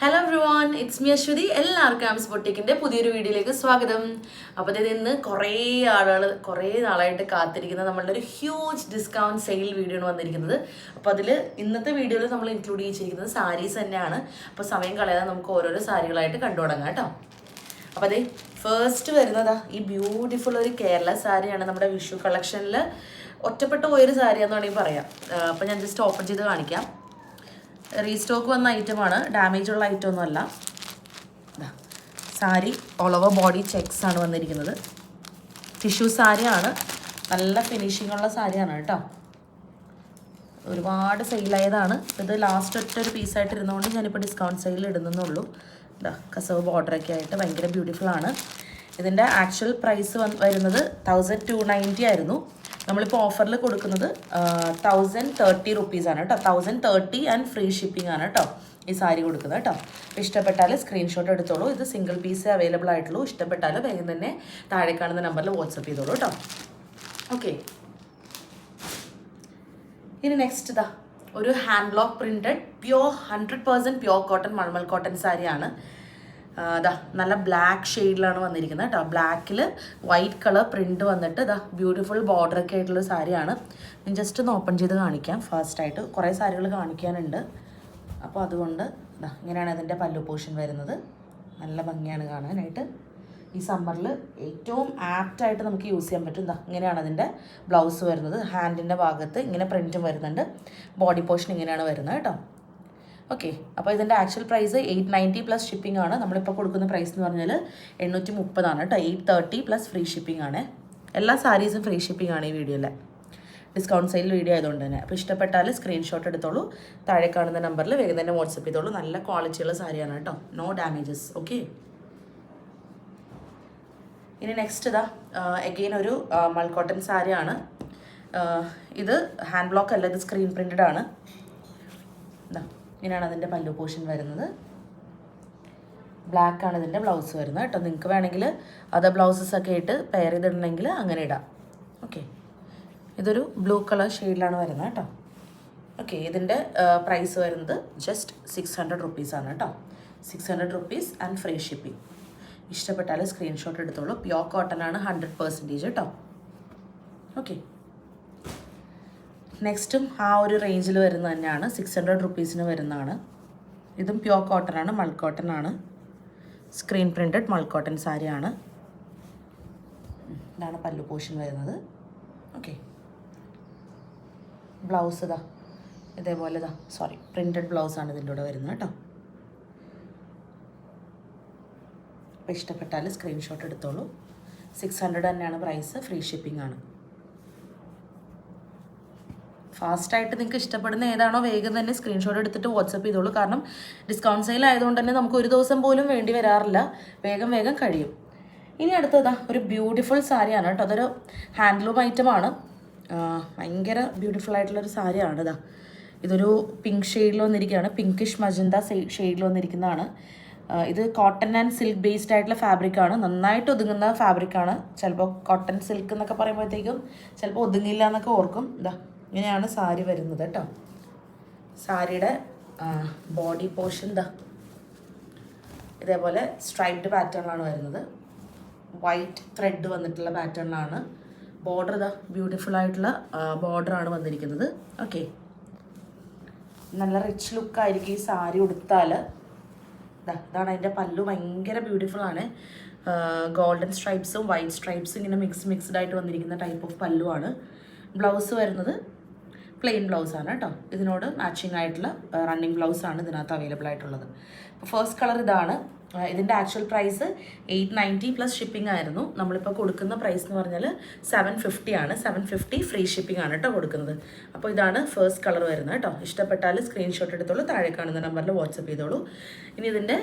Hello everyone it's me Aswathy എല്ലാവർക്കും ആംസ് പൊട്ടിക്കിന്റെ പുതിയൊരു വീഡിയോയിലേക്ക് സ്വാഗതം. അപ്പോൾ ഇത് ഇന്ന് കുറേ ആളുകൾ കുറേ നാളായിട്ട് കാത്തിരിക്കുന്ന നമ്മളുടെ ഒരു ഹ്യൂജ് ഡിസ്കൗണ്ട് സെയിൽ വീഡിയോ ആണ് വന്നിരിക്കുന്നത്. അപ്പോൾ അതിൽ ഇന്നത്തെ വീഡിയോയിൽ നമ്മൾ ഇൻക്ലൂഡ് ചെയ്തിരിക്കുന്നത് സാരീസ് തന്നെയാണ്. അപ്പോൾ സമയം കളയാതെ നമുക്ക് ഓരോരോ സാരികളായിട്ട് കണ്ടു തുടങ്ങാം കേട്ടോ. അപ്പോൾ അതെ ഫസ്റ്റ് വരുന്നതാ ഈ ബ്യൂട്ടിഫുൾ ഒരു കേരള സാരിയാണ് നമ്മുടെ വിഷു കളക്ഷനിൽ ഒറ്റപ്പെട്ട പോയൊരു സാരിയാന്ന് വേണമെങ്കിൽ പറയാം. അപ്പോൾ ഞാൻ ജസ്റ്റ് ഓപ്പൺ ചെയ്ത് കാണിക്കാം. റീസ്റ്റോക്ക് വന്ന ഐറ്റം ആണ് ഡാമേജ് ഉള്ള ഐറ്റം ഒന്നുമല്ല sari all over body checks ആണ് വന്നിരിക്കുന്നത്. ടിഷ്യൂ സാരിയാണ്. നല്ല ഫിനിഷിംഗ് ഉള്ള സാരിയാണ് കേട്ടോ. ഒരുപാട് സെയിലായതാണ് ഇത് ലാസ്റ്റ് ഒറ്റ ഒരു പീസായിട്ട് ഇരുന്നുകൊണ്ട് ഞാനിപ്പോൾ ഡിസ്കൗണ്ട് സെയിൽ ഇടുന്നുള്ളൂ ഇതാ കസവ് ബോർഡറൊക്കെ ആയിട്ട് ഭയങ്കര ബ്യൂട്ടിഫുൾ ആണ്. ഇതിന്റെ ആക്ച്വൽ പ്രൈസ് വരുന്നത് തൗസൻഡ് ടു നയന്റി ആയിരുന്നു. നമ്മളിപ്പോൾ ഓഫറിൽ കൊടുക്കുന്നത് തൗസൻഡ് തേർട്ടി റുപ്പീസാണ് കേട്ടോ thousand thirty and free shipping ആണ് കേട്ടോ ഈ സാരി കൊടുക്കുന്നത് കേട്ടോ അപ്പോൾ ഇഷ്ടപ്പെട്ടാൽ സ്ക്രീൻഷോട്ട് എടുത്തോളൂ. ഇത് സിംഗിൾ പീസേ അവൈലബിൾ ആയിട്ടുള്ളൂ. ഇഷ്ടപ്പെട്ടാൽ വേഗം തന്നെ താഴെ കാണുന്ന നമ്പറിൽ വാട്സപ്പ് ചെയ്തോളൂ കേട്ടോ ഓക്കെ ഇനി നെക്സ്റ്റ് ഇതാ ഒരു hand block printed pure hundred percent pure cotton mulmul cotton സാരിയാണ്. ഇതാ നല്ല ബ്ലാക്ക് ഷെയ്ഡിലാണ് വന്നിരിക്കുന്നത് കേട്ടോ. ബ്ലാക്കിൽ വൈറ്റ് കളർ പ്രിന്റ് വന്നിട്ട് ഇതാ ബ്യൂട്ടിഫുൾ ബോർഡർ ഒക്കെ ആയിട്ടുള്ള സാരിയാണ്. ഞാൻ ജസ്റ്റ് ഒന്ന് ഓപ്പൺ ചെയ്ത് കാണിക്കാം. ഫാസ്റ്റായിട്ട് കുറേ സാരികൾ കാണിക്കാനുണ്ട്. അപ്പോൾ അതുകൊണ്ട് ഇതാ ഇങ്ങനെയാണ് ഇതിന്റെ പല്ലു പോർഷൻ വരുന്നത്. നല്ല ഭംഗിയാണ് കാണാനായിട്ട്. ഈ സമ്മറിൽ ഏറ്റവും ആപ്റ്റായിട്ട് നമുക്ക് യൂസ് ചെയ്യാൻ പറ്റും. ഇതാ ഇങ്ങനെയാണ് അതിന്റെ ബ്ലൗസ് വരുന്നത്. ഹാൻഡിന്റെ ഭാഗത്ത് ഇങ്ങനെ പ്രിന്റും വരുന്നുണ്ട്. ബോഡി പോർഷൻ ഇങ്ങനെയാണ് വരുന്നത് കേട്ടോ. ഓക്കെ അപ്പോൾ ഇതിന്റെ actual price eight ninety plus shipping ആണ്. നമ്മളിപ്പോൾ കൊടുക്കുന്ന പ്രൈസ് എന്ന് പറഞ്ഞാൽ എണ്ണൂറ്റി മുപ്പതാണ് കേട്ടോ eight thirty plus free shipping ആണ്. എല്ലാ സാരീസും ഫ്രീ ഷിപ്പിംഗ് ആണ് ഈ വീഡിയോയിലെ. ഡിസ്കൗണ്ട് സെയിൽ വീഡിയോ ആയതുകൊണ്ട് തന്നെ. അപ്പോൾ ഇഷ്ടപ്പെട്ടാൽ സ്ക്രീൻഷോട്ട് എടുത്തോളൂ. താഴെ കാണുന്ന നമ്പറിൽ വേഗം തന്നെ വാട്സപ്പ് ചെയ്തോളൂ. നല്ല ക്വാളിറ്റിയുള്ള സാരിയാണ് കേട്ടോ നോ ഡാമേജസ് ഓക്കെ ഇനി നെക്സ്റ്റ് ഇതാ എഗെയിൻ ഒരു മൾക്കോട്ടൺ സാരിയാണ്. ഇത് ഹാൻഡ് ബ്ലോക്ക് അല്ല ഇത് സ്ക്രീൻ പ്രിന്റഡ് ആണ്. ഇതാ. ഇങ്ങനെയാണ് അതിന്റെ പല്ലു പോഷൻ വരുന്നത്. ബ്ലാക്ക് ആണ് ഇതിന്റെ ബ്ലൗസ് വരുന്നത് കേട്ടോ. നിങ്ങൾക്ക് വേണമെങ്കിൽ അത് ബ്ലൗസസ് ഒക്കെ ഇട്ട് പെയർ ചെയ്തിടണമെങ്കിൽ അങ്ങനെ ഇടാം. ഓക്കെ ഇതൊരു ബ്ലൂ കളർ ഷെയ്ഡിലാണ് വരുന്നത് കേട്ടോ. ഓക്കെ ഇതിന്റെ പ്രൈസ് വരുന്നത് ജസ്റ്റ് സിക്സ് ഹൺഡ്രഡ് റുപ്പീസാണ് കേട്ടോ. Six hundred rupees and free shipping ഇഷ്ടപ്പെട്ടാൽ സ്ക്രീൻഷോട്ട് എടുത്തോളൂ. പ്യോർ കോട്ടൺ ആണ് ഹൺഡ്രഡ് പെർസെന്റേജ് കേട്ടോ. ഓക്കെ നെക്സ്റ്റും ആ ഒരു റേഞ്ചിൽ വരുന്ന തന്നെയാണ്. സിക്സ് ഹൺഡ്രഡ് റുപ്പീസിന് വരുന്നതാണ്. ഇതും പ്യോർ കോട്ടൺ ആണ് മൾ കോട്ടൺ ആണ്. സ്ക്രീൻ പ്രിന്റഡ് മൾ കോട്ടൺ സാരിയാണ്. ഇതാണ് പല്ലു പോഷൻ വരുന്നത്. ഓക്കെ ബ്ലൗസ് ഇതാ. ഇതേപോലെ ഇതാ. സോറി പ്രിന്റഡ് ബ്ലൗസാണ് ഇതിന്റെ കൂടെ വരുന്നത് കേട്ടോ. അപ്പോൾ ഇഷ്ടപ്പെട്ടാൽ സ്ക്രീൻഷോട്ട് എടുത്തോളൂ. സിക്സ് ഹൺഡ്രഡ് തന്നെയാണ് പ്രൈസ് ഫ്രീ ഷിപ്പിംഗ് ആണ്. ഫാസ്റ്റായിട്ട് നിങ്ങൾക്ക് ഇഷ്ടപ്പെടുന്ന ഏതാണോ വേഗം തന്നെ സ്ക്രീൻഷോട്ട് എടുത്തിട്ട് വാട്സപ്പ് ചെയ്തോളൂ. കാരണം ഡിസ്കൗണ്ട് സെയിൽ ആയതുകൊണ്ട് തന്നെ നമുക്ക് ഒരു ദിവസം പോലും വേണ്ടി വരാറില്ല. വേഗം വേഗം കഴിയും. ഇനി അടുത്തതാ ഒരു ബ്യൂട്ടിഫുൾ സാരിയാണ് കേട്ടോ അതൊരു ഹാൻഡ്ലൂം ഐറ്റമാണ് ഭയങ്കര ബ്യൂട്ടിഫുൾ ആയിട്ടുള്ളൊരു സാരിയാണ് ഇതാ. ഇതൊരു പിങ്ക് ഷെയ്ഡിൽ വന്നിരിക്കുകയാണ്. പിങ്കിഷ് മജന്ത ഷെയ്ഡിൽ വന്നിരിക്കുന്നതാണ്. ഇത് കോട്ടൺ ആൻഡ് സിൽക്ക് ബേസ്ഡ് ആയിട്ടുള്ള ഫാബ്രിക്കാണ് നന്നായിട്ട് ഒതുങ്ങുന്ന ഫാബ്രിക്കാണ് ചിലപ്പോൾ കോട്ടൺ സിൽക്ക് എന്നൊക്കെ പറയുമ്പോഴത്തേക്കും ചിലപ്പോൾ ഒതുങ്ങില്ല എന്നൊക്കെ ഓർക്കും. ഇതാ. ഇങ്ങനെയാണ് സാരി വരുന്നത് കേട്ടോ. സാരിയുടെ ബോഡി പോർഷൻ ദ. ഇതേപോലെ സ്ട്രൈപ്ഡ് പാറ്റേണിലാണ് വരുന്നത്. വൈറ്റ് ത്രെഡ് വന്നിട്ടുള്ള പാറ്റേണിലാണ് ബോർഡർ ഇതാ ബ്യൂട്ടിഫുൾ ആയിട്ടുള്ള ബോർഡറാണ് വന്നിരിക്കുന്നത്. ഓക്കെ നല്ല റിച്ച് ലുക്കായിരിക്കും ഈ സാരി ഉടുത്താൽ ഇതാണ് അതിന്റെ പല്ലു ഭയങ്കര ബ്യൂട്ടിഫുൾ ആണ്. ഗോൾഡൻ സ്ട്രൈപ്സും വൈറ്റ് സ്ട്രൈപ്സും ഇങ്ങനെ മിക്സ് മിക്സ്ഡ് ആയിട്ട് വന്നിരിക്കുന്ന ടൈപ്പ് ഓഫ് പല്ലുവാണ്. ബ്ലൗസ് വരുന്നത് പ്ലെയിൻ ബ്ലൗസ് ആണ് കേട്ടോ. ഇതിനോട് മാച്ചിങ് ആയിട്ടുള്ള റണ്ണിങ് ബ്ലൗസ് ആണ് ഇതിനകത്ത് അവൈലബിൾ ആയിട്ടുള്ളത്. അപ്പോൾ ഫസ്റ്റ് കളർ ഇതാണ്. ഇതിന്റെ actual price eight ninety plus shipping ആയിരുന്നു. നമ്മളിപ്പോൾ കൊടുക്കുന്ന പ്രൈസ് എന്ന് പറഞ്ഞാൽ സെവൻ ഫിഫ്റ്റി ആണ്. സെവൻ ഫിഫ്റ്റി ഫ്രീ ഷിപ്പിംഗ് ആണ് കേട്ടോ കൊടുക്കുന്നത്. അപ്പോൾ ഇതാണ് ഫസ്റ്റ് കളർ വരുന്നത് കേട്ടോ. ഇഷ്ടപ്പെട്ടാൽ സ്ക്രീൻഷോട്ട് എടുത്തോളൂ താഴെ കാണുന്ന നമ്പറിൽ വാട്സപ്പ് ചെയ്തോളൂ. ഇനി ഇതിന്റെ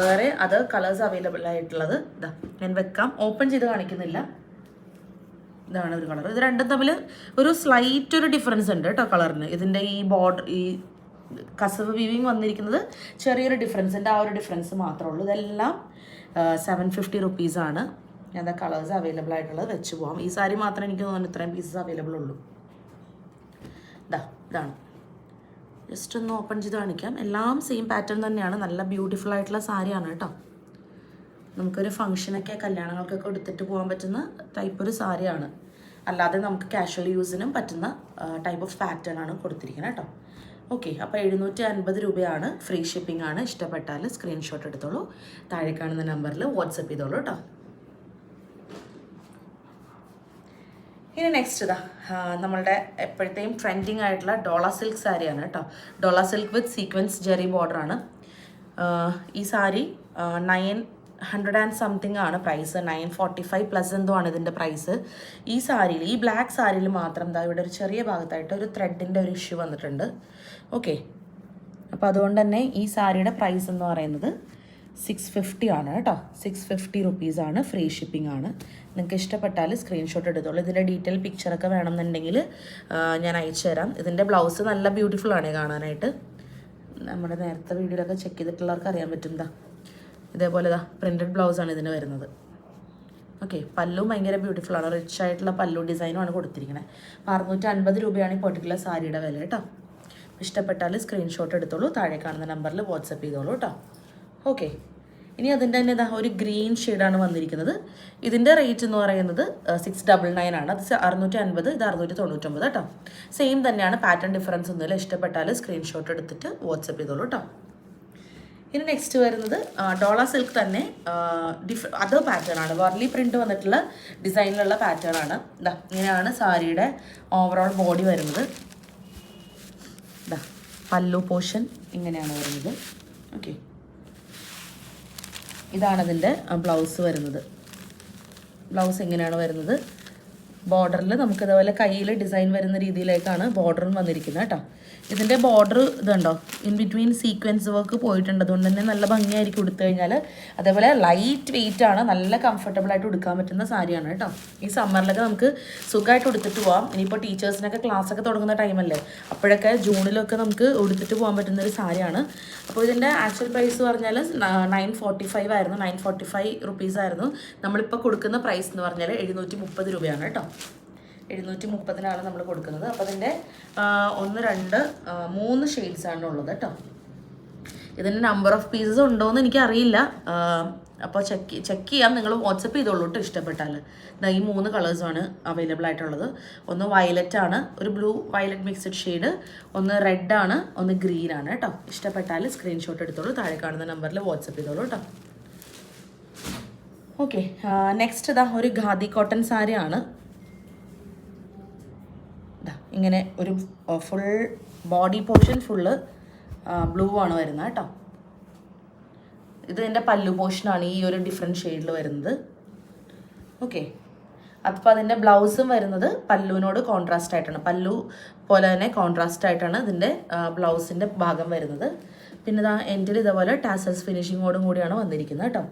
വേറെ അതർ കളേഴ്സ് അവൈലബിൾ ആയിട്ടുള്ളത് ഇതാ ഞാൻ വെക്കാം. ഓപ്പൺ ചെയ്ത് കാണിക്കുന്നില്ല. ഇതാണ് ഒരു കളർ. ഇത് രണ്ടും തമ്മിൽ ഒരു സ്ലൈറ്റ് ഒരു ഡിഫറൻസ് ഉണ്ട് കേട്ടോ കളറിന്. ഇതിന്റെ ഈ ബോർഡർ ഈ കസവ് വീവിങ് വന്നിരിക്കുന്നത് ചെറിയൊരു ഡിഫറൻസ് ഉണ്ട് ആ ഒരു ഡിഫറൻസ് മാത്രമേ ഉള്ളൂ. ഇതെല്ലാം സെവൻ ഫിഫ്റ്റി റുപ്പീസാണ് എന്താ കളേഴ്സ് അവൈലബിൾ ആയിട്ടുള്ളത്. വെച്ച് പോകാം ഈ സാരി മാത്രമേ എനിക്ക് തോന്നുന്നു ഇത്രയും പീസസ് അവൈലബിൾ ഉള്ളൂ. ഇതാ ഇതാണ്. ജസ്റ്റ് ഒന്ന് ഓപ്പൺ ചെയ്ത് കാണിക്കാം. എല്ലാം സെയിം പാറ്റേൺ തന്നെയാണ്. നല്ല ബ്യൂട്ടിഫുൾ ആയിട്ടുള്ള സാരിയാണ് കേട്ടോ നമുക്കൊരു ഫംഗ്ഷനൊക്കെ കല്യാണങ്ങൾക്കൊക്കെ എടുത്തിട്ട് പോകാൻ പറ്റുന്ന ടൈപ്പ് ഒരു സാരിയാണ്. അല്ലാതെ നമുക്ക് കാഷ്വൽ യൂസിനും പറ്റുന്ന ടൈപ്പ് ഓഫ് പാറ്റേൺ ആണ് കൊടുത്തിരിക്കുന്നത് കേട്ടോ. ഓക്കെ അപ്പോൾ എഴുന്നൂറ്റി അൻപത് രൂപയാണ് ഫ്രീ ഷിപ്പിംഗ് ആണ്. ഇഷ്ടപ്പെട്ടാൽ സ്ക്രീൻഷോട്ട് എടുത്തോളൂ. താഴെ കാണുന്ന നമ്പറിൽ വാട്സപ്പ് ചെയ്തോളൂ കേട്ടോ. ഇനി നെക്സ്റ്റ് ഇതാ നമ്മളുടെ എപ്പോഴത്തെയും ട്രെൻഡിങ് ആയിട്ടുള്ള ഡോള സിൽക്ക് സാരിയാണ് കേട്ടോ. Dola silk with sequence zari ബോർഡറാണ് ഈ sari nine hundred and something ആണ് price nine forty five plus എന്തോ ആണ് ഇതിന്റെ പ്രൈസ് ഈ സാരിയിൽ ഈ ബ്ലാക്ക് സാരിയിൽ മാത്രം എന്താ ഇവിടെ ഒരു ചെറിയ ഭാഗത്തായിട്ട് ഒരു ത്രെഡിന്റെ ഒരു ഇഷ്യൂ വന്നിട്ടുണ്ട്. ഓക്കെ അപ്പോൾ അതുകൊണ്ട് തന്നെ ഈ സാരിയുടെ പ്രൈസ് എന്ന് പറയുന്നത് സിക്സ് ഫിഫ്റ്റി ആണ് കേട്ടോ. സിക്സ് ഫിഫ്റ്റി റുപ്പീസാണ് ഫ്രീ ഷിപ്പിംഗ് ആണ്. നിങ്ങൾക്ക് ഇഷ്ടപ്പെട്ടാൽ സ്ക്രീൻഷോട്ട് എടുത്തോളൂ. ഇതിന്റെ ഡീറ്റെയിൽ പിക്ചറൊക്കെ വേണമെന്നുണ്ടെങ്കിൽ ഞാൻ അയച്ചു തരാം. ഇതിന്റെ ബ്ലൗസ് നല്ല ബ്യൂട്ടിഫുൾ ആണ് കാണാനായിട്ട്. നമ്മുടെ നേരത്തെ വീഡിയോയിലൊക്കെ ചെക്ക് ചെയ്തിട്ടുള്ളവർക്ക് അറിയാൻ പറ്റും ഇതേപോലെ ഇതാ പ്രിന്റഡ് ബ്ലൗസാണ് ഇതിന് വരുന്നത്. ഓക്കെ പല്ലും ഭയങ്കര ബ്യൂട്ടിഫുൾ ആണ്. റിച്ച് ആയിട്ടുള്ള പല്ലു ഡിസൈനുമാണ് കൊടുത്തിരിക്കുന്നത് അപ്പോൾ അറുന്നൂറ്റി അൻപത് രൂപയാണ് ഈ പെർട്ടിക്കുലർ സാരിയുടെ വില കേട്ടോ. ഇഷ്ടപ്പെട്ടാൽ സ്ക്രീൻഷോട്ട് എടുത്തോളൂ താഴെ കാണുന്ന നമ്പറിൽ വാട്സപ്പ് ചെയ്തോളൂ കേട്ടോ. ഓക്കെ ഇനി അതിന്റെ തന്നെ ഇതാ ഒരു ഗ്രീൻ ഷെയ്ഡാണ് വന്നിരിക്കുന്നത്. ഇതിന്റെ റേറ്റ് എന്ന് പറയുന്നത് സിക്സ് ഡബിൾ നയൻ ആണ്. അത് അറുന്നൂറ്റി അൻപത് ഇത് അറുന്നൂറ്റി തൊണ്ണൂറ്റൊമ്പത് കേട്ടോ. സെയിം തന്നെയാണ് പാറ്റേൺ ഡിഫറൻസ് ഒന്നുമില്ല. ഇഷ്ടപ്പെട്ടാൽ സ്ക്രീൻഷോട്ട് എടുത്തിട്ട് വാട്സപ്പ് ചെയ്തോളൂ കേട്ടോ. ഇനി നെക്സ്റ്റ് വരുന്നത് ഡോള സിൽക്ക് തന്നെ ഡിഫ് അതർ പാറ്റേൺ ആണ്. വർലി പ്രിന്റ് വന്നിട്ടുള്ള ഡിസൈനിലുള്ള പാറ്റേൺ ആണ്. ഇതാ ഇങ്ങനെയാണ് സാരിയുടെ ഓവറോൾ ബോഡി വരുന്നത്. ഇതാ പല്ലു പോർഷൻ ഇങ്ങനെയാണ് വരുന്നത്. ഓക്കെ ഇതാണ് അതിന്റെ ബ്ലൗസ് വരുന്നത്. ബ്ലൗസ് എങ്ങനെയാണ് വരുന്നത്. ബോർഡറിൽ നമുക്ക് ഇതേപോലെ കയ്യിൽ ഡിസൈൻ വരുന്ന രീതിയിലേക്കാണ് ബോർഡറും വന്നിരിക്കുന്നത് കേട്ടോ. ഇതിന്റെ ബോർഡർ ഇതുണ്ടോ? ഇൻ ബിറ്റ്വീൻ സീക്വൻസ് വർക്ക് പോയിട്ടുണ്ട്. അതുകൊണ്ട് തന്നെ നല്ല ഭംഗിയായിരിക്കും ഉടുത്തു കഴിഞ്ഞാൽ അതേപോലെ ലൈറ്റ് വെയിറ്റ് ആണ്. നല്ല കംഫർട്ടബിൾ ആയിട്ട് ഉടുക്കാൻ പറ്റുന്ന സാരിയാണ് കേട്ടോ. ഈ സമ്മറിലൊക്കെ നമുക്ക് സുഖമായിട്ട് ഉടുത്തിട്ട് പോവാം. ഇനിയിപ്പോൾ ടീച്ചേഴ്സിനൊക്കെ ക്ലാസ് ഒക്കെ തുടങ്ങുന്ന ടൈമല്ലേ അപ്പോഴൊക്കെ ജൂണിലൊക്കെ നമുക്ക് ഉടുത്തിട്ട് പോകാൻ പറ്റുന്ന ഒരു സാരിയാണ്. അപ്പോൾ ഇതിന്റെ ആക്ച്വൽ പ്രൈസ് പറഞ്ഞാൽ നയൻ ഫോർട്ടി ഫൈവ് ആയിരുന്നു. നയൻ ഫോർട്ടി ഫൈവ് റുപ്പീസ് ആയിരുന്നു. നമ്മളിപ്പോൾ കൊടുക്കുന്ന പ്രൈസ് എന്ന് പറഞ്ഞാൽ എഴുന്നൂറ്റി മുപ്പത് രൂപയാണ് കേട്ടോ. എഴുന്നൂറ്റി മുപ്പതിനാണ് നമ്മൾ കൊടുക്കുന്നത് അപ്പോൾ അതിന്റെ ഒന്ന് രണ്ട് മൂന്ന് ഷെയ്ഡ്സ് ആണ് ഉള്ളത് കേട്ടോ ഇതിന്റെ നമ്പർ ഓഫ് പീസസ് ഉണ്ടോയെന്ന് എനിക്കറിയില്ല. അപ്പോൾ ചെക്ക് ചെക്ക് ചെയ്യാം. നിങ്ങൾ വാട്സപ്പ് ചെയ്തോളൂ കേട്ടോ ഇഷ്ടപ്പെട്ടാൽ ഈ മൂന്ന് കളേഴ്സാണ് അവൈലബിൾ ആയിട്ടുള്ളത്. ഒന്ന് വയലറ്റ് ആണ് ഒരു ബ്ലൂ വയലറ്റ് മിക്സഡ് ഷെയ്ഡ് ഒന്ന് റെഡ് ആണ് ഒന്ന് ഗ്രീൻ ആണ് കേട്ടോ ഇഷ്ടപ്പെട്ടാൽ സ്ക്രീൻഷോട്ട് എടുത്തോളൂ. താഴെ കാണുന്ന നമ്പറിൽ വാട്സപ്പ് ചെയ്തോളൂ കേട്ടോ ഓക്കെ നെക്സ്റ്റ് ഇതാ ഒരു ഖാദി കോട്ടൺ സാരിയാണ്. ഇങ്ങനെ ഒരു full body portion full blue ആണ് വരുന്നത് കേട്ടോ. ഇത് എന്റെ പല്ലു പോർഷനാണ് ഈ ഒരു ഡിഫറെന്റ് ഷെയ്ഡിൽ വരുന്നത്. ഓക്കെ അപ്പോൾ അതിന്റെ ബ്ലൗസും വരുന്നത് പല്ലുവിനോട് കോൺട്രാസ്റ്റ് ആയിട്ടാണ്. പല്ലു പോലെ തന്നെ കോൺട്രാസ്റ്റ് ആയിട്ടാണ് ഇതിന്റെ ബ്ലൗസിന്റെ ഭാഗം വരുന്നത്. പിന്നെ ഇതാ എൻഡിൽ ഇതേപോലെ ടാസൽസ് ഫിനിഷിങ്ങോടും കൂടിയാണ് വന്നിരിക്കുന്നത് കേട്ടോ.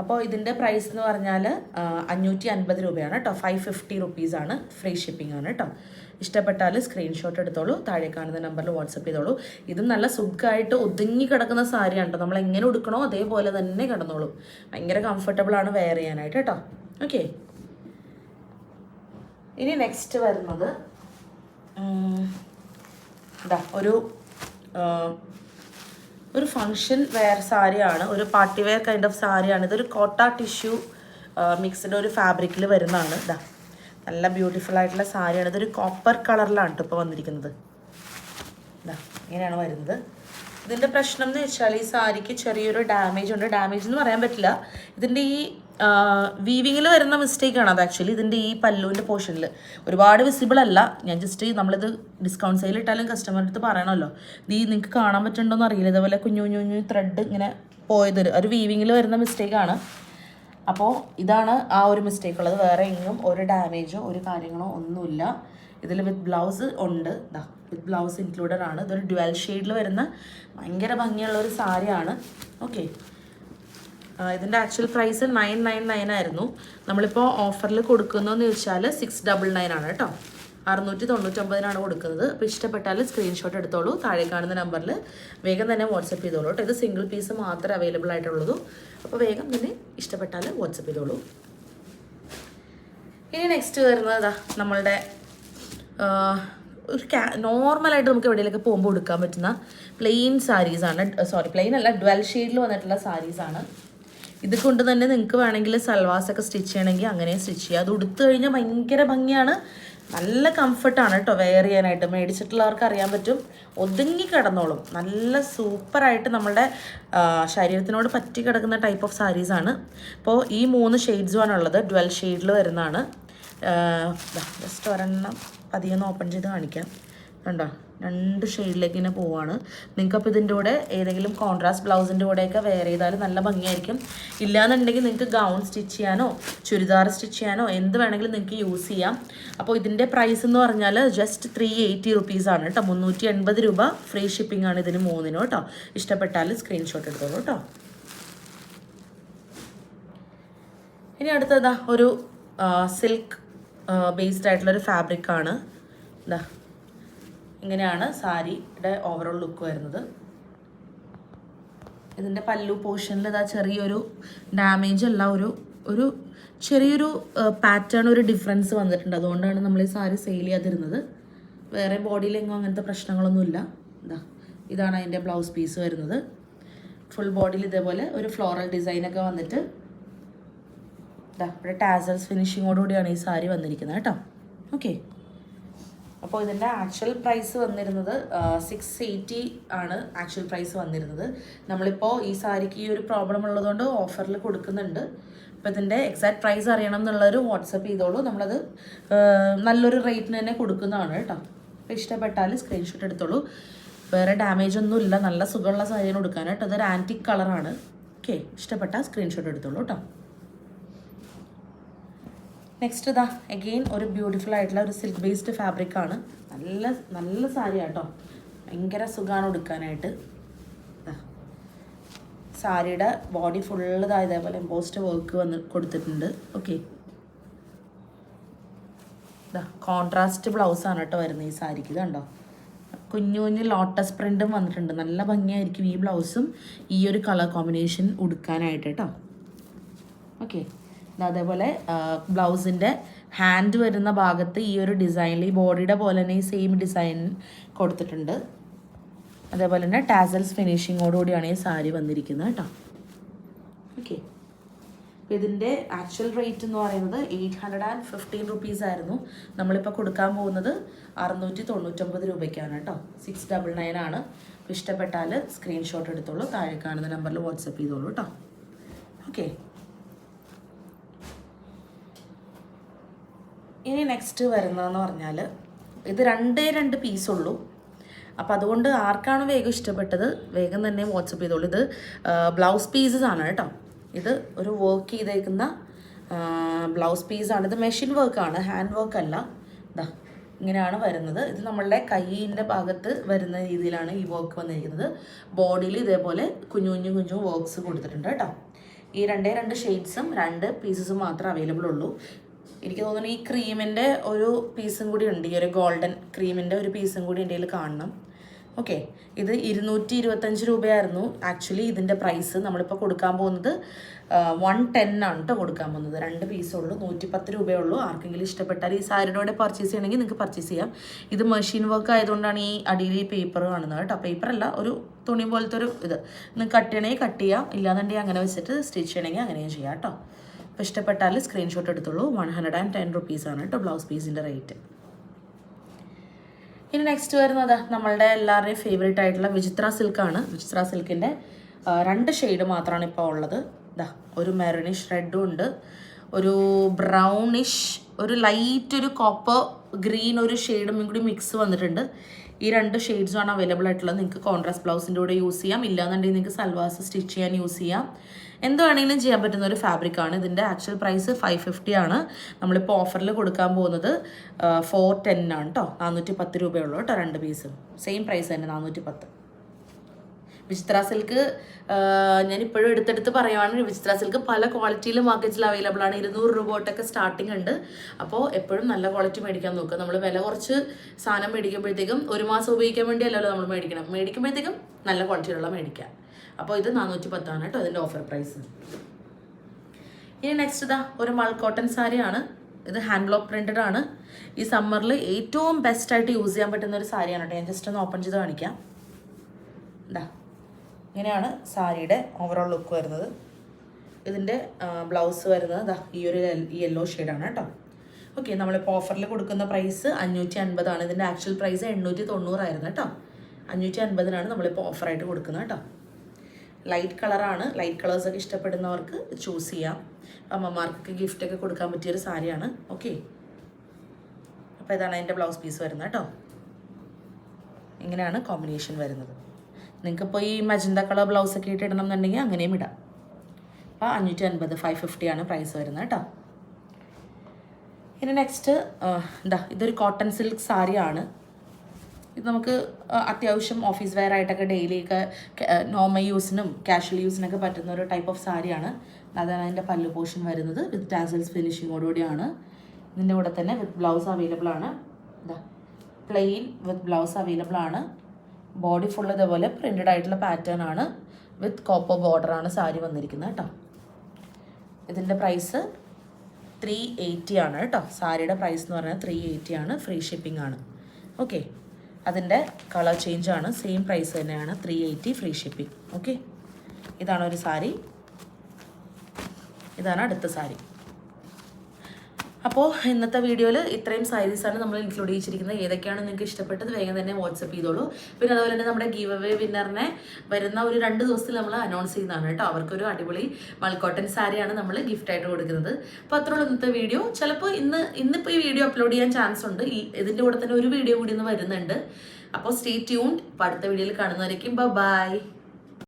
അപ്പോൾ ഇതിന്റെ പ്രൈസ് എന്ന് പറഞ്ഞാൽ അഞ്ഞൂറ്റി അൻപത് രൂപയാണ് കേട്ടോ ഫൈവ് ഫിഫ്റ്റി റുപ്പീസാണ് ഫ്രീ ഷിപ്പിംഗ് ആണ് കേട്ടോ ഇഷ്ടപ്പെട്ടാൽ സ്ക്രീൻഷോട്ട് എടുത്തോളൂ താഴെ കാണുന്ന നമ്പറിൽ വാട്സപ്പ് ചെയ്തോളൂ. ഇതും നല്ല സുഖമായിട്ട് ഒതുങ്ങി കിടക്കുന്ന സാരിയാണ് കേട്ടോ നമ്മൾ എങ്ങനെ ഉടുക്കണോ അതേപോലെ തന്നെ കിടന്നോളൂ. ഭയങ്കര കംഫർട്ടബിൾ ആണ് വെയർ ചെയ്യാനായിട്ട് കേട്ടോ ഓക്കെ ഇനി നെക്സ്റ്റ് വരുന്നത് ഒരു ഒരു ഫങ്ഷൻ വെയർ സാരിയാണ് ഒരു പാർട്ടി വെയർ കൈൻഡ് ഓഫ് സാരിയാണ് ഇതൊരു കോട്ട ടിഷ്യൂ മിക്സ്ഡ് ഒരു ഫാബ്രിക്കിൽ വരുന്നതാണ്. ഇതാ നല്ല ബ്യൂട്ടിഫുൾ ആയിട്ടുള്ള സാരിയാണ് ഇതൊരു കോപ്പർ കളറിലാണ് കേട്ടോ ഇപ്പോൾ വന്നിരിക്കുന്നത്. ഇതാ ഇങ്ങനെയാണ് വരുന്നത്. ഇതിന്റെ പ്രശ്നം എന്ന് വെച്ചാൽ ഈ സാരിക്ക് ചെറിയൊരു ഡാമേജ് ഉണ്ട്. ഡാമേജ് എന്ന് പറയാൻ പറ്റില്ല. ഇതിന്റെ ഈ വീവിങ്ങിൽ വരുന്ന മിസ്റ്റേക്കാണ് അത് ആക്ച്വലി ഇതിന്റെ ഈ പല്ലുവിന്റെ പോർഷനിൽ ഒരുപാട് വിസിബിൾ അല്ല. ഞാൻ ജസ്റ്റ് നമ്മളിത് ഡിസ്കൗണ്ട് സെയിൽ ഇട്ടാലും കസ്റ്റമറിന്റെ അടുത്ത് പറയണമല്ലോ. ഇത് നിങ്ങൾക്ക് കാണാൻ പറ്റുന്നുണ്ടോയെന്ന് അറിയില്ല. ഇതേപോലെ കുഞ്ഞു കുഞ്ഞു കുഞ്ഞു ത്രെഡ് ഇങ്ങനെ പോയത് ഒരു വീവിങ്ങിൽ വരുന്ന മിസ്റ്റേക്കാണ് അപ്പോൾ ഇതാണ് ആ ഒരു മിസ്റ്റേക്ക് ഉള്ളത്. വേറെ എങ്ങും ഒരു ഡാമേജോ ഒരു കാര്യങ്ങളോ ഒന്നുമില്ല. ഇതിൽ വിത്ത് ബ്ലൗസ് ഉണ്ട്. ദാ വിത്ത് ബ്ലൗസ് ഇൻക്ലൂഡഡ് ആണ്. ഇതൊരു ഡ്വൽ ഷെയ്ഡിൽ വരുന്ന ഭയങ്കര ഭംഗിയുള്ള ഒരു സാരിയാണ്. ഓക്കെ ഇതിന്റെ actual price nine nine nine ആയിരുന്നു. നമ്മളിപ്പോൾ ഓഫറിൽ കൊടുക്കുന്നതെന്ന് ചോദിച്ചാൽ സിക്സ് ഡബിൾ നയൻ ആണ് കേട്ടോ. അറുന്നൂറ്റി തൊണ്ണൂറ്റൊമ്പതിനാണ് കൊടുക്കുന്നത്. അപ്പോൾ ഇഷ്ടപ്പെട്ടാൽ സ്ക്രീൻഷോട്ട് എടുത്തോളൂ. താഴെ കാണുന്ന നമ്പറിൽ വേഗം തന്നെ വാട്സപ്പ് ചെയ്തോളൂ കേട്ടോ. ഇത് സിംഗിൾ പീസ് മാത്രമേ അവൈലബിൾ ആയിട്ടുള്ളൂ. അപ്പോൾ വേഗം തന്നെ ഇഷ്ടപ്പെട്ടാൽ വാട്സപ്പ് ചെയ്തോളൂ. ഇനി നെക്സ്റ്റ് വരുന്നത് നമ്മളുടെ ഒരു ക്യാ നോർമലായിട്ട് നമുക്ക് എവിടെയെങ്കിലൊക്കെ പോകുമ്പോൾ എടുക്കാൻ പറ്റുന്ന പ്ലെയിൻ സാരീസാണ് സോറി പ്ലെയിൻ അല്ല ഡ്വൽ ഷെയ്ഡിൽ വന്നിട്ടുള്ള സാരീസാണ് ഇത് കൊണ്ട് തന്നെ നിങ്ങൾക്ക് വേണമെങ്കിൽ സൽവാസ് ഒക്കെ സ്റ്റിച്ച് ചെയ്യണമെങ്കിൽ അങ്ങനെ സ്റ്റിച്ച് ചെയ്യുക അത് ഉടുത്തു കഴിഞ്ഞാൽ ഭയങ്കര ഭംഗിയാണ്. നല്ല കംഫർട്ടാണ് കേട്ടോ വെയർ ചെയ്യാനായിട്ട്. മേടിച്ചിട്ടുള്ളവർക്ക് അറിയാൻ പറ്റും. ഒതുങ്ങി കിടന്നോളും. നല്ല സൂപ്പറായിട്ട് നമ്മളുടെ ആ, ശരീരത്തിനോട് പറ്റി കിടക്കുന്ന ടൈപ്പ് ഓഫ് സാരീസാണ് അപ്പോൾ ഈ മൂന്ന് ഷെയ്ഡ്സുമാണ് ഉള്ളത് ഡ്വൽ ഷെയ്ഡിൽ വരുന്നതാണ്. ജസ്റ്റ് ഒരെണ്ണം പതിയൊന്ന് ഓപ്പൺ ചെയ്ത് കാണിക്കാം. കണ്ടോ? രണ്ട് ഷെയ്ഡിലേക്ക് ഇങ്ങനെ പോവാണ്. നിങ്ങൾക്ക് അപ്പോൾ ഇതിന്റെ കൂടെ ഏതെങ്കിലും കോൺട്രാസ്റ്റ് ബ്ലൗസിന്റെ കൂടെയൊക്കെ വെയർ ചെയ്താൽ നല്ല ഭംഗിയായിരിക്കും. ഇല്ലാന്നുണ്ടെങ്കിൽ നിങ്ങൾക്ക് ഗൗൺ സ്റ്റിച്ച് ചെയ്യാനോ ചുരിദാർ സ്റ്റിച്ച് ചെയ്യാനോ എന്ത് വേണമെങ്കിലും നിങ്ങൾക്ക് യൂസ് ചെയ്യാം. അപ്പോൾ ഇതിന്റെ പ്രൈസ് എന്ന് പറഞ്ഞാൽ ജസ്റ്റ് ത്രീ എയ്റ്റി റുപ്പീസാണ് കേട്ടോ. മുന്നൂറ്റി എൺപത് രൂപ ഫ്രീ ഷിപ്പിംഗ് ആണ് ഇതിന് മൂന്നിനോ കേട്ടോ. ഇഷ്ടപ്പെട്ടാൽ സ്ക്രീൻഷോട്ട് എടുത്തോളൂ കേട്ടോ. ഇനി അടുത്തതാ ഒരു സിൽക്ക് ബേസ്ഡ് ആയിട്ടുള്ളൊരു ഫാബ്രിക്കാണ് ഇതാ ഇങ്ങനെയാണ് സാരിയുടെ ഓവറോൾ ലുക്ക് വരുന്നത്. ഇതിന്റെ പല്ലു പോർഷനിൽ ഇതാ ചെറിയൊരു ഡാമേജ് അല്ല ഒരു ഒരു ചെറിയൊരു പാറ്റേൺ ഒരു ഡിഫറൻസ് വന്നിട്ടുണ്ട്. അതുകൊണ്ടാണ് നമ്മൾ ഈ സാരി സെയിൽ ചെയ്യാതിരുന്നത്. വേറെ ബോഡിയിലെങ്ങും അങ്ങനത്തെ പ്രശ്നങ്ങളൊന്നുമില്ല ഇതാ ഇതാണ് അതിന്റെ ബ്ലൗസ് പീസ് വരുന്നത്. ഫുൾ ബോഡിയിൽ ഇതേപോലെ ഒരു ഫ്ലോറൽ ഡിസൈനൊക്കെ വന്നിട്ട് ഇതാ ഇവിടെ ടാസൽസ് ഫിനിഷിങ്ങോടുകൂടിയാണ് ഈ സാരി വന്നിരിക്കുന്നത്. കേട്ടോ? ഓക്കെ അപ്പോൾ ഇതിന്റെ ആക്ച്വൽ പ്രൈസ് വന്നിരുന്നത് സിക്സ് എയ്റ്റി ആണ് ആക്ച്വൽ പ്രൈസ് വന്നിരുന്നത്. നമ്മളിപ്പോൾ ഈ സാരിക്ക് ഈ ഒരു പ്രോബ്ലം ഉള്ളതുകൊണ്ട് ഓഫറിൽ കൊടുക്കുന്നുണ്ട്. അപ്പോൾ ഇതിന്റെ എക്സാക്ട് പ്രൈസ് അറിയണം എന്നുള്ളൊരു വാട്സപ്പ് ചെയ്തോളൂ. നമ്മളത് നല്ലൊരു റേറ്റിന് തന്നെ കൊടുക്കുന്നതാണ് കേട്ടോ. അപ്പോൾ ഇഷ്ടപ്പെട്ടാൽ സ്ക്രീൻഷോട്ട് എടുത്തോളൂ. വേറെ ഡാമേജ് ഒന്നും ഇല്ല. നല്ല സുഖമുള്ള സാരിയാണ് കൊടുക്കാനായിട്ട് അതൊരു ആന്റിക് കളറാണ് ഓക്കെ ഇഷ്ടപ്പെട്ടാൽ സ്ക്രീൻഷോട്ട് എടുത്തോളൂ കേട്ടോ. നെക്സ്റ്റ് ഇതാ അഗെയിൻ ഒരു ബ്യൂട്ടിഫുൾ ആയിട്ടുള്ള ഒരു സിൽക്ക് ബേസ്ഡ് ഫാബ്രിക് ആണ്. നല്ല നല്ല സാരി കേട്ടോ ഭയങ്കര സുഖമാണ് ഉടുക്കാനായിട്ട്. സാരിയുടെ ബോഡി ഫുള്ള് ഇതാ ഇതേപോലെ എംബോസ്ഡ് വർക്ക് വന്ന് കൊടുത്തിട്ടുണ്ട്. ഓക്കെ കോൺട്രാസ്റ്റ് ബ്ലൗസാണ് കേട്ടോ വരുന്നത് ഈ സാരിക്ക്. കണ്ടോ? കുഞ്ഞു കുഞ്ഞു ലോട്ടസ് പ്രിന്റും വന്നിട്ടുണ്ട്. നല്ല ഭംഗിയായിരിക്കും ഈ ബ്ലൗസും ഈ ഒരു കളർ കോമ്പിനേഷൻ ഉടുക്കാനായിട്ട് കേട്ടോ. ഓക്കെ അതേപോലെ ബ്ലൗസിന്റെ ഹാൻഡ് വരുന്ന ഭാഗത്ത് ഈ ഒരു ഡിസൈനിൽ ഈ ബോഡിയുടെ പോലെ തന്നെ ഈ സെയിം ഡിസൈൻ കൊടുത്തിട്ടുണ്ട്. അതേപോലെ തന്നെ ടാസൽസ് ഫിനിഷിങ്ങോടുകൂടിയാണ് ഈ സാരി വന്നിരിക്കുന്നത് കേട്ടോ. ഓക്കെ അപ്പോൾ ഇതിന്റെ ആക്ച്വൽ റേറ്റ് എന്ന് പറയുന്നത് eight hundred and fifteen rupees ആയിരുന്നു. നമ്മളിപ്പോൾ കൊടുക്കാൻ പോകുന്നത് അറുന്നൂറ്റി തൊണ്ണൂറ്റൊമ്പത് രൂപയ്ക്കാണ് കേട്ടോ. സിക്സ് ഡബിൾ നയൻ ആണ്. ഇഷ്ടപ്പെട്ടാൽ സ്ക്രീൻഷോട്ട് എടുത്തോളൂ. താഴെ കാണുന്ന നമ്പറിൽ വാട്സപ്പ് ചെയ്തോളൂ കേട്ടോ. ഓക്കെ ഇനി നെക്സ്റ്റ് വരുന്നതെന്ന് പറഞ്ഞാൽ ഇത് രണ്ടേ രണ്ട് പീസുള്ളൂ അപ്പം അതുകൊണ്ട് ആർക്കാണ് വേഗം ഇഷ്ടപ്പെട്ടത്? വേഗം തന്നെ വാട്സപ്പ് ചെയ്തോളൂ. ഇത് ബ്ലൗസ് പീസസ് ആണ് കേട്ടോ. ഇത് ഒരു വർക്ക് ചെയ്തേക്കുന്ന ബ്ലൗസ് പീസാണ് ഇത് മെഷീൻ വർക്കാണ് ഹാൻഡ് വർക്ക് അല്ല. ഇതാ ഇങ്ങനെയാണ് വരുന്നത്. ഇത് നമ്മളുടെ കൈയിന്റെ ഭാഗത്ത് വരുന്ന രീതിയിലാണ് ഈ വർക്ക് വന്നിരിക്കുന്നത്. ബോഡിയിൽ ഇതേപോലെ കുഞ്ഞു കുഞ്ഞു കുഞ്ഞു വർക്ക്സ് കൊടുത്തിട്ടുണ്ട് കേട്ടോ. ഈ രണ്ടേ രണ്ട് ഷെയ്ഡ്സും രണ്ട് പീസസും മാത്രമേ അവൈലബിൾ ഉള്ളൂ. എനിക്ക് തോന്നുന്നു ഈ ക്രീമിന്റെ ഒരു പീസും കൂടി ഉണ്ട്. ഈ ഒരു ഗോൾഡൻ ക്രീമിന്റെ ഒരു പീസും കൂടി എന്റെ കയ്യിൽ കാണണം. ഓക്കെ ഇത് ഇരുന്നൂറ്റി ഇരുപത്തഞ്ച് രൂപയായിരുന്നു. ആക്ച്വലി ഇതിന്റെ പ്രൈസ് നമ്മളിപ്പോൾ കൊടുക്കാൻ പോകുന്നത് വൺ ടെൻ ആണ് കേട്ടോ കൊടുക്കാൻ പോകുന്നത്. രണ്ട് പീസേ ഉള്ളൂ നൂറ്റി പത്ത് രൂപയേ ഉള്ളൂ. ആർക്കെങ്കിലും ഇഷ്ടപ്പെട്ടാൽ ഈ സാരിയുടെ പർച്ചേസ് ചെയ്യണമെങ്കിൽ നിങ്ങൾക്ക് പർച്ചേസ് ചെയ്യാം. ഇത് മെഷീൻ വർക്ക് ആയതുകൊണ്ടാണ് ഈ അടിയിൽ പേപ്പർ കാണുന്നത് കേട്ടോ പേപ്പർ അല്ല ഒരു തുണി പോലത്തെ ഒരു ഇത്. നിങ്ങൾക്ക് കട്ട് ചെയ്യണമെങ്കിൽ കട്ട് ചെയ്യാം. ഇല്ലാന്നുണ്ടെങ്കിൽ അങ്ങനെ വെച്ചിട്ട് സ്റ്റിച്ച് ചെയ്യണമെങ്കിൽ അങ്ങനെയും ചെയ്യാം കേട്ടോ അപ്പോൾ ഇഷ്ടപ്പെട്ടാൽ സ്ക്രീൻഷോട്ട് എടുത്തോളൂ വൺ ഹൺഡ്രഡ് ആൻഡ് ടെൻ റുപ്പീസാണ് കേട്ടോ ബ്ലൗസ് പീസിന്റെ റേറ്റ് ഇനി നെക്സ്റ്റ് വരുന്നത് നമ്മളുടെ എല്ലാവരുടെയും ഫേവറേറ്റ് ആയിട്ടുള്ള വിചിത്ര സിൽക്കാണ് വിചിത്ര സിൽക്കിന്റെ രണ്ട് ഷെയ്ഡ് മാത്രമാണ് ഇപ്പോൾ ഉള്ളത്. ഇതാ ഒരു മെറൂണിഷ് റെഡും ഉണ്ട്. ഒരു ബ്രൗണിഷ് ഒരു ലൈറ്റ് ഒരു കോപ്പർ ഗ്രീൻ ഒരു ഷെയ്ഡും കൂടി മിക്സ് വന്നിട്ടുണ്ട്. ഈ രണ്ട് ഷെയ്ഡ്സുമാണ് അവൈലബിൾ ആയിട്ടുള്ളത്. നിങ്ങൾക്ക് കോൺട്രാസ്റ്റ് ബ്ലൗസിന്റെ കൂടെ യൂസ് ചെയ്യാം. ഇല്ലാന്നുണ്ടെങ്കിൽ നിങ്ങൾക്ക് സൽവാസ് സ്റ്റിച്ച് ചെയ്യാൻ യൂസ് ചെയ്യാം. എന്ത് വേണമെങ്കിലും ചെയ്യാൻ പറ്റുന്ന ഒരു ഫാബ്രിക് ആണ്. ഇതിന്റെ ആക്ച്വൽ പ്രൈസ് ഫൈവ് ഫിഫ്റ്റി ആണ്. നമ്മളിപ്പോൾ ഓഫറിൽ കൊടുക്കാൻ പോകുന്നത് ഫോർ ടെൻ ആണ് കേട്ടോ നാനൂറ്റി പത്ത് രൂപയുള്ളൂ കേട്ടോ രണ്ട് പീസ് സെയിം പ്രൈസ് തന്നെ നാനൂറ്റി പത്ത് വിചിത്ര സിൽക്ക് ഞാൻ ഇപ്പോഴും എടുത്തെടുത്ത് പറയുവാണെങ്കിൽ വിചിത്ര സിൽക്ക് പല ക്വാളിറ്റിയിലും മാർക്കറ്റിൽ അവൈലബിൾ ആണ്. ഇരുന്നൂറ് രൂപ തൊട്ടൊക്കെ സ്റ്റാർട്ടിംഗ് ഉണ്ട്. അപ്പോൾ എപ്പോഴും നല്ല ക്വാളിറ്റി മേടിക്കാൻ നോക്കുക. നമ്മൾ വില കുറച്ച് സാധനം മേടിക്കുമ്പോഴത്തേക്കും ഒരു മാസം ഉപയോഗിക്കാൻ വേണ്ടിയല്ലല്ലോ നമ്മൾ മേടിക്കണം. മേടിക്കുമ്പോഴത്തേക്കും നല്ല ക്വാളിറ്റിയിലുള്ള മേടിക്കാം. അപ്പോൾ ഇത് നാനൂറ്റി പത്താണ് കേട്ടോ ഇതിന്റെ ഓഫർ പ്രൈസ് ഇനി നെക്സ്റ്റ് ഇതാ ഒരു മൾ കോട്ടൺ സാരിയാണ്. ഇത് ഹാൻഡ് ബ്ലോക്ക് പ്രിന്റഡ് ആണ്. ഈ സമ്മറിൽ ഏറ്റവും ബെസ്റ്റ് ആയിട്ട് യൂസ് ചെയ്യാൻ പറ്റുന്ന ഒരു സാരിയാണ് കേട്ടോ. ഞാൻ ജസ്റ്റ് ഒന്ന് ഓപ്പൺ ചെയ്ത് കാണിക്കാം. ഇതാ ഇങ്ങനെയാണ് സാരിയുടെ ഓവറോൾ ലുക്ക് വരുന്നത്. ഇതിന്റെ ബ്ലൗസ് വരുന്നത്. ഇതാ ഈ ഒരു യെല്ലോ ഷെയ്ഡാണ് കേട്ടോ. ഓക്കെ നമ്മളിപ്പോൾ ഓഫറിൽ കൊടുക്കുന്ന പ്രൈസ് അഞ്ഞൂറ്റി അൻപതാണ് ഇതിന്റെ ആക്ച്വൽ പ്രൈസ് എണ്ണൂറ്റി തൊണ്ണൂറായിരുന്നു കേട്ടോ. അഞ്ഞൂറ്റി അൻപതിനാണ് നമ്മളിപ്പോൾ ഓഫറായിട്ട് കൊടുക്കുന്നത് കേട്ടോ. ലൈറ്റ് കളറാണ്. ലൈറ്റ് കളേഴ്സൊക്കെ ഇഷ്ടപ്പെടുന്നവർക്ക് ചൂസ് ചെയ്യാം. അമ്മമാർക്കൊക്കെ ഗിഫ്റ്റൊക്കെ കൊടുക്കാൻ പറ്റിയൊരു സാരിയാണ്. ഓക്കെ അപ്പോൾ ഇതാണ് അതിന്റെ ബ്ലൗസ് പീസ് വരുന്നത് കേട്ടോ. ഇങ്ങനെയാണ് കോമ്പിനേഷൻ വരുന്നത്. നിങ്ങൾക്കിപ്പോൾ ഈ മജന്ത കളർ ബ്ലൗസൊക്കെ ഇട്ട് ഇടണം എന്നുണ്ടെങ്കിൽ അങ്ങനെയും ഇടാം. അപ്പോൾ അഞ്ഞൂറ്റി അൻപത് ഫൈവ് ഫിഫ്റ്റിയാണ് പ്രൈസ് വരുന്നത് കേട്ടോ. ഇനി നെക്സ്റ്റ് എന്താ ഇതൊരു കോട്ടൺ സിൽക്ക് സാരിയാണ്. ഇത് നമുക്ക് അത്യാവശ്യം ഓഫീസ് വെയർ ആയിട്ടൊക്കെ ഡെയിലി ഒക്കെ നോർമൽ യൂസിനും കാഷ്വൽ യൂസിനൊക്കെ പറ്റുന്ന ഒരു ടൈപ്പ് ഓഫ് സാരിയാണ്. അതാണ് അതിന്റെ പല്ലു പോർഷൻ വരുന്നത്. വിത്ത് ടാസൽസ് ഫിനിഷിങ്ങോടുകൂടിയാണ് ഇതിന്റെ കൂടെ തന്നെ വിത്ത് ബ്ലൗസ് അവൈലബിൾ ആണ്. ഇതാ പ്ലെയിൻ വിത്ത് ബ്ലൗസ് അവൈലബിൾ ആണ്. ബോഡി ഫുൾ ഇതേപോലെ പ്രിന്റഡ് ആയിട്ടുള്ള പാറ്റേൺ ആണ്. വിത്ത് കോപ്പർ ബോർഡർ ആണ് സാരി വന്നിരിക്കുന്നത് കേട്ടോ. ഇതിന്റെ പ്രൈസ് ത്രീ എയ്റ്റി ആണ് കേട്ടോ. സാരിയുടെ പ്രൈസ് എന്ന് പറഞ്ഞാൽ ത്രീ എയ്റ്റി ആണ്. ഫ്രീ ഷിപ്പിംഗ് ആണ്. ഓക്കെ അതിന്റെ കളർ ചേഞ്ച് ആണ് സെയിം പ്രൈസ് തന്നെയാണ്. Three eighty free shipping okay ഇതാണ് ഒരു സാരി. ഇതാണ് അടുത്ത സാരി. അപ്പോൾ ഇന്നത്തെ വീഡിയോയിൽ ഇത്രയും സാരീസാണ് നമ്മൾ ഇൻക്ലൂഡ് ചെയ്തിരിക്കുന്നത് ഏതൊക്കെയാണ് നിങ്ങൾക്ക് ഇഷ്ടപ്പെട്ടത്? വേഗം തന്നെ വാട്സപ്പ് ചെയ്തോളൂ. പിന്നെ അതുപോലെ തന്നെ നമ്മുടെ ഗീവ് അവേ വിന്നറിനെ വരുന്ന ഒരു രണ്ട് ദിവസത്തിൽ നമ്മൾ അനൗൺസ് ചെയ്യുന്നതാണ് കേട്ടോ. അവർക്കൊരു അടിപൊളി മൾക്കോട്ടൻ സാരിയാണ് നമ്മൾ ഗിഫ്റ്റ് ആയിട്ട് കൊടുക്കുന്നത്. അപ്പോൾ അത്രയുള്ള ഇന്നത്തെ വീഡിയോ. ചിലപ്പോൾ ഇന്ന് ഇന്നിപ്പോൾ ഈ വീഡിയോ അപ്ലോഡ് ചെയ്യാൻ ചാൻസ് ഉണ്ട്. ഈ ഇതിന്റെ കൂടെ തന്നെ ഒരു വീഡിയോ കൂടി ഇന്ന് വരുന്നുണ്ട്. അപ്പോൾ സ്റ്റേ ട്യൂൺഡ് അടുത്ത വീഡിയോയിൽ കാണുന്നവരേക്കും ബൈ